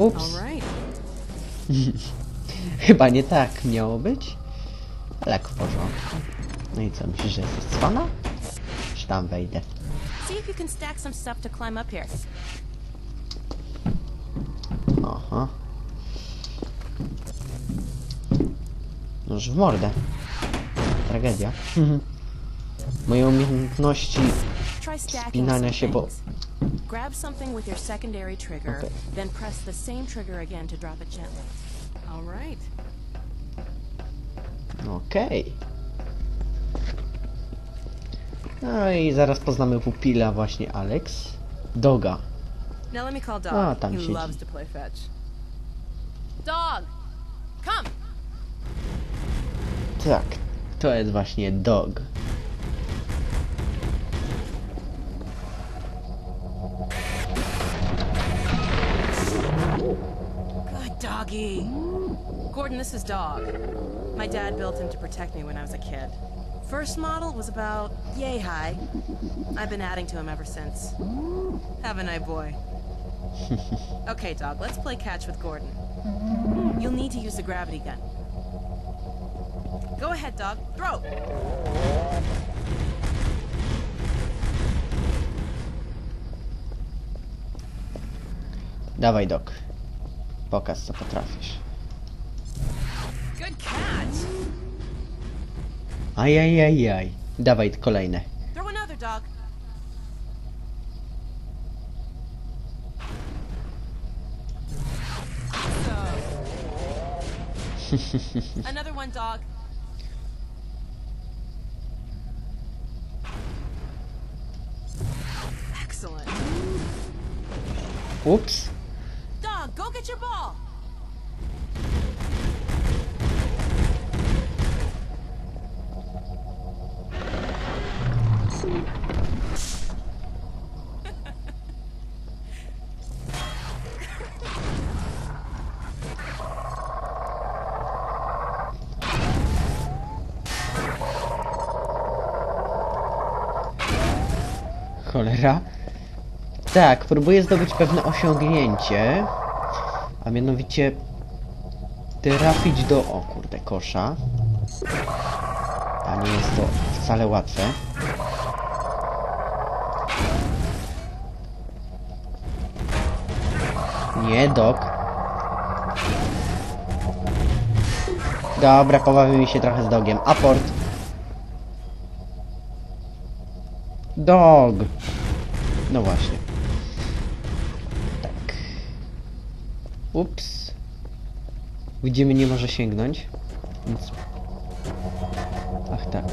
Ups. Chyba nie tak miało być. Ale jak w porządku. No i co, myślisz, że jesteś cwana? Czy tam wejdę? Aha. Noż w mordę. Tragedia. Moje umiejętności Wspinania some się po- things. Grab something with your secondary trigger, Okay. then press the same trigger again to drop it gently. All right. Okej. No i zaraz poznamy pupila właśnie Alex. Doga. Now let me call Dog. A, tam he siedzi. loves to play fetch. Dog, come. Tak, to jest właśnie Dog. This is Dog. My dad built him to protect me when I was a kid. First model was about yay high. I've been adding to him ever since. Haven't I, boy? okay, Dog, let's play catch with Gordon. You'll need to use the gravity gun. Go ahead, Dog. Throw. Dawaj Dog. Pokaż co potrafisz. Ajajajaj. Dawaj kolejne. Throw another, Dog. Another one, Dog. Excellent. Oops. Dog, go get your ball. Cholera. Tak, próbuję zdobyć pewne osiągnięcie. A mianowicie trafić do, o kurde, kosza. A nie jest to wcale łatwe. Nie, dok. Dobra, pobawimy się trochę z dogiem. Aport. Dog. No właśnie. Tak. Ups. Widzimy, nie może sięgnąć. Więc... Ach tak.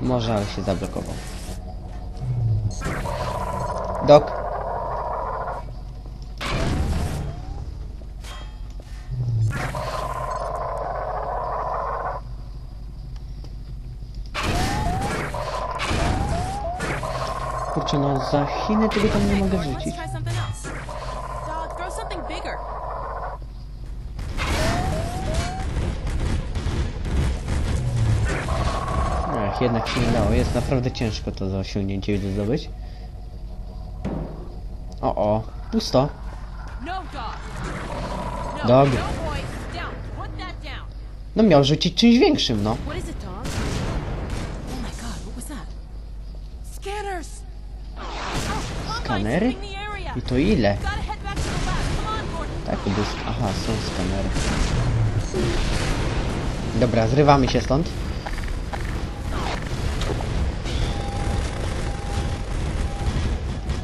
Może, ale się zablokował. Dok. Kurczę, no za Chiny tego tam nie mogę rzucić. Ach, jednak się nie dało. Jest naprawdę ciężko to za osiągnięcie zdobyć. O, o. Pusto. Down. No miał rzucić czymś większym, no. Skanery? I to ile? Tak, to Aha, są skanery. Dobra, zrywamy się stąd.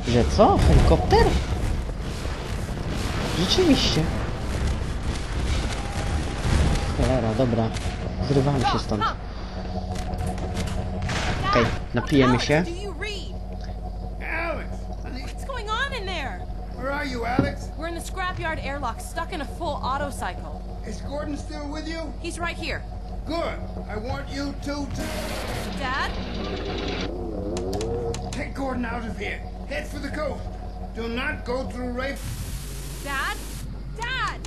Że co? Helikopter? Rzeczywiście. Cholera, dobra. Zrywamy się stąd. Okej, napijemy Alex, się. Alex? We're in the scrapyard airlock, stuck in a full auto cycle. Is Gordon still with you? He's right here. Good. I want you two to Dad? take Gordon out of here. Head for the coast. Do not go through Rafe. Dad? Dad!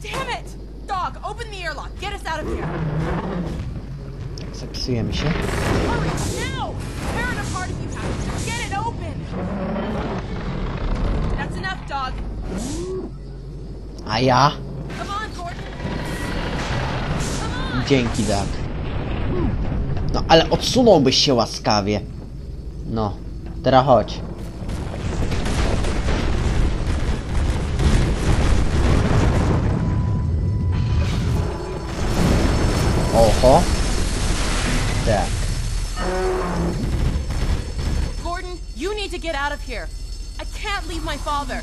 Damn it! Dog, open the airlock. Get us out of here. Zapisujemy się. Hurry, now! Tear it apart if you have to. Get it open! Dog. A ja? Dzięki, Doug. No, ale odsunąłbyś się łaskawie. No, teraz chodź. Oho. Tak. Gordon, you need to get out of here. I can't leave my father.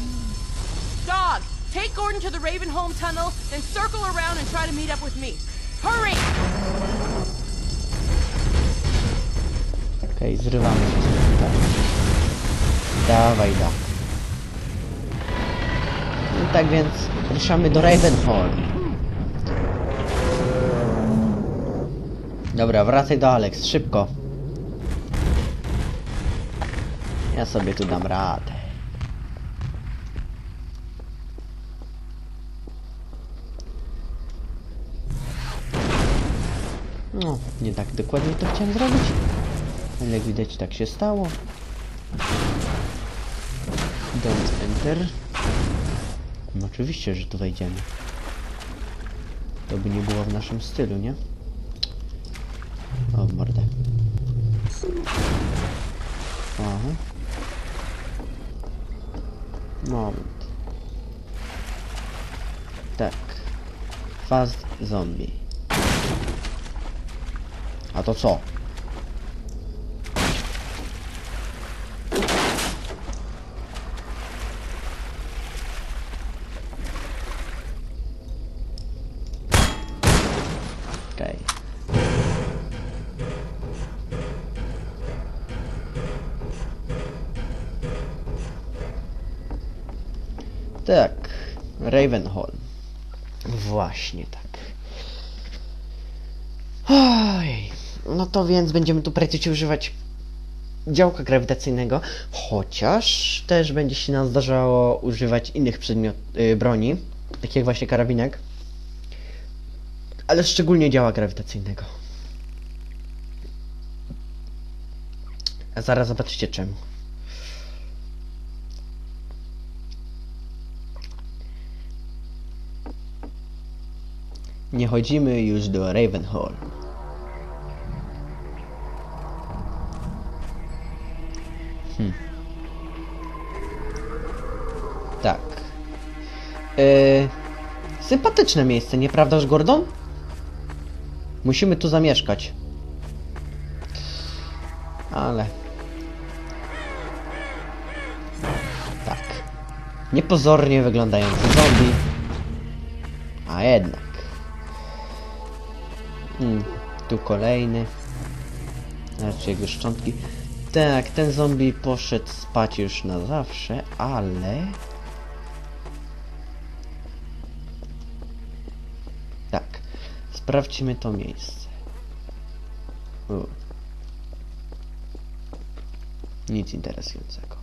Dog, take Gordon to the Ravenholm tunnel, then circle around and try to meet up with me. Hurry! Okej, zrywamy się z tak. Dawaj, da. No tak więc ruszamy do Ravenhall. Dobra, wracaj do Alex, szybko. Ja sobie tu dam radę. No, nie tak dokładnie to chciałem zrobić. Ale jak widać tak się stało. Don't enter. No oczywiście, że tu wejdziemy. To by nie było w naszym stylu, nie? O, mordę. Aha. Moment. Tak. Fast zombie. A to co? Tak, Ravenhall. Właśnie tak. No to więc będziemy tu praktycznie używać działka grawitacyjnego, chociaż też będzie się nam zdarzało używać innych przedmiot, y, broni, takich jak właśnie karabinek, ale szczególnie działa grawitacyjnego. A zaraz zobaczycie czemu. Nie chodzimy już do Ravenhall. Hmm. Tak. Yy, sympatyczne miejsce, nieprawdaż, Gordon? Musimy tu zamieszkać. Ale... Tak. Niepozornie wyglądający zombie. A jednak. Hmm, tu kolejny. Znaczy jego szczątki. Tak, ten zombie poszedł spać już na zawsze, ale... Tak, sprawdźmy to miejsce. U. Nic interesującego.